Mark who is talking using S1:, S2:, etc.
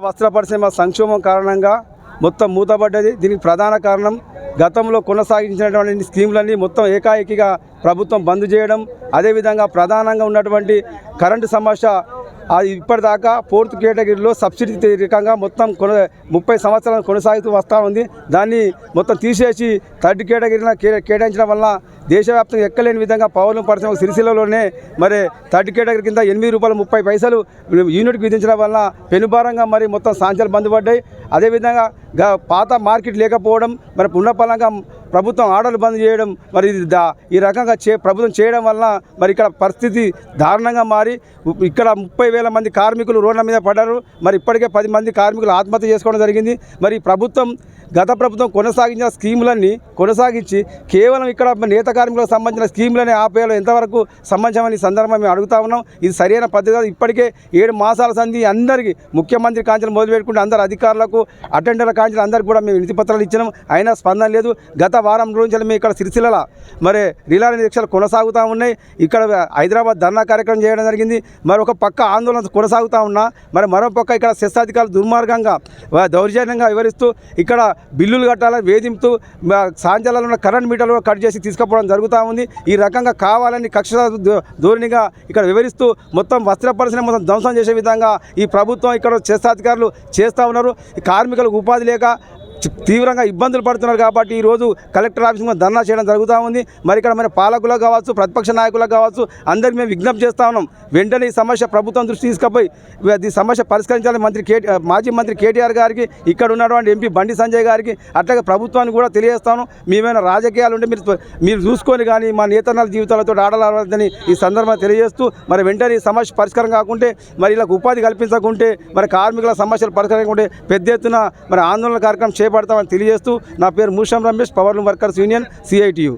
S1: వస్త్ర పరిశ్రమ సంక్షోభం కారణంగా మొత్తం మూతపడ్డది. దీనికి ప్రధాన కారణం గతంలో కొనసాగించినటువంటి స్కీములన్నీ మొత్తం ఏకాఏకిగా ప్రభుత్వం బంద్ చేయడం. అదేవిధంగా ప్రధానంగా ఉన్నటువంటి కరెంటు సమస్య ఇప్పటిదాకా ఫోర్త్ కేటగిరీలో సబ్సిడీ రకంగా మొత్తం కొన ముప్పై సంవత్సరాలు కొనసాగుతూ వస్తూ ఉంది. దాన్ని మొత్తం తీసేసి థర్డ్ కేటగిరీలో కే కేటాయించడం వల్ల దేశవ్యాప్తంగా ఎక్కలేని విధంగా పౌరులు పరిశ్రమ సిరిసిల్లలోనే మరి థర్డ్ కేటగిరీ కింద ఎనిమిది రూపాయలు ముప్పై పైసలు యూనిట్కి విధించడం వల్ల పెనుభారంగా మరి మొత్తం సాంచాలు బంద్ పడ్డాయి. అదేవిధంగా పాత మార్కెట్ లేకపోవడం మరి ఉన్నపలంగా ప్రభుత్వం ఆర్డర్లు బంద్ చేయడం మరి ఇది దా ఈ రకంగా చే ప్రభుత్వం చేయడం వలన మరి ఇక్కడ పరిస్థితి దారుణంగా మారి. ఇక్కడ ముప్పై వేల మంది కార్మికులు రోడ్ల మీద పడ్డారు. మరి ఇప్పటికే పది మంది కార్మికులు ఆత్మహత్య చేసుకోవడం జరిగింది. మరి ప్రభుత్వం గత ప్రభుత్వం కొనసాగించిన స్కీములన్నీ కొనసాగించి కేవలం ఇక్కడ నేత కార్మికులకు సంబంధించిన స్కీములనే ఆపేయాలో ఎంతవరకు సంబంధించమని ఈ సందర్భంగా మేము అడుగుతా ఉన్నాం. ఇది సరైన పద్ధతి కాదు. ఇప్పటికే ఏడు మాసాల సంధి అందరికీ ముఖ్యమంత్రి కాంచెలు మొదలుపెట్టుకుంటే అందరు అధికారులకు అటెండర్ల కాంచెలు అందరికీ కూడా మేము వినతి పత్రాలు ఇచ్చినాం. అయినా స్పందన లేదు. గత వారం నుంచి మేము ఇక్కడ సిరిసిల్ల మరి రిలాని నిరీక్షలు కొనసాగుతూ ఉన్నాయి. ఇక్కడ హైదరాబాద్ ధర్నా కార్యక్రమం చేయడం జరిగింది. మరి ఒక పక్క ఆందోళన కొనసాగుతూ ఉన్నా. మరి మరో పక్క ఇక్కడ సెస్ అధికారులు దుర్మార్గంగా దౌర్జన్యంగా వివరిస్తూ ఇక్కడ బిల్లులు కట్టాలని వేధింపుతూ మ- ఉన్న కరెంట్ మీటర్లు కట్ చేసి తీసుకుపోవడం జరుగుతూ ఉంది. ఈ రకంగా కావాలని కక్ష ధోరణిగా ఇక్కడ వివరిస్తూ మొత్తం వస్త్ర పరిశ్రమ మొత్తం ధ్వంసం చేసే విధంగా ఈ ప్రభుత్వం ఇక్కడ చేస్తాధికారులు చేస్తూ ఉన్నారు. ఈ కార్మికులకు ఉపాధి లేక తీవ్రంగా ఇబ్బందులు పడుతున్నారు కాబట్టి ఈరోజు కలెక్టర్ ఆఫీస్ మీద ధర్నా చేయడం జరుగుతూ ఉంది. మరి ఇక్కడ మరి పాలకులకు కావచ్చు ప్రతిపక్ష నాయకులకు కావచ్చు అందరికీ మేము విజ్ఞప్తి చేస్తా ఉన్నాం. వెంటనే ఈ సమస్య ప్రభుత్వం దృష్టి తీసుకుపోయి ఈ సమస్య పరిష్కరించాలని మంత్రి కే మాజీ మంత్రి కేటీఆర్ గారికి ఇక్కడ ఉన్నటువంటి ఎంపీ బండి సంజయ్ గారికి అట్లాగే ప్రభుత్వానికి కూడా తెలియజేస్తాను. మేమైనా రాజకీయాలు ఉంటే మీరు మీరు చూసుకొని కానీ మా నేతనాల జీవితాలతో ఆడలాడదని ఈ సందర్భంగా తెలియజేస్తూ మరి వెంటనే ఈ సమస్య పరిష్కారం కాకుంటే మరి ఇలా ఉపాధి కల్పించకుంటే మరి కార్మికుల సమస్యలు పరిష్కరించకుంటే పెద్ద ఎత్తున మరి ఆందోళన కార్యక్రమం చేపడతామని తెలియజేస్తూ నా పేరు Musham Ramesh power workers union CITU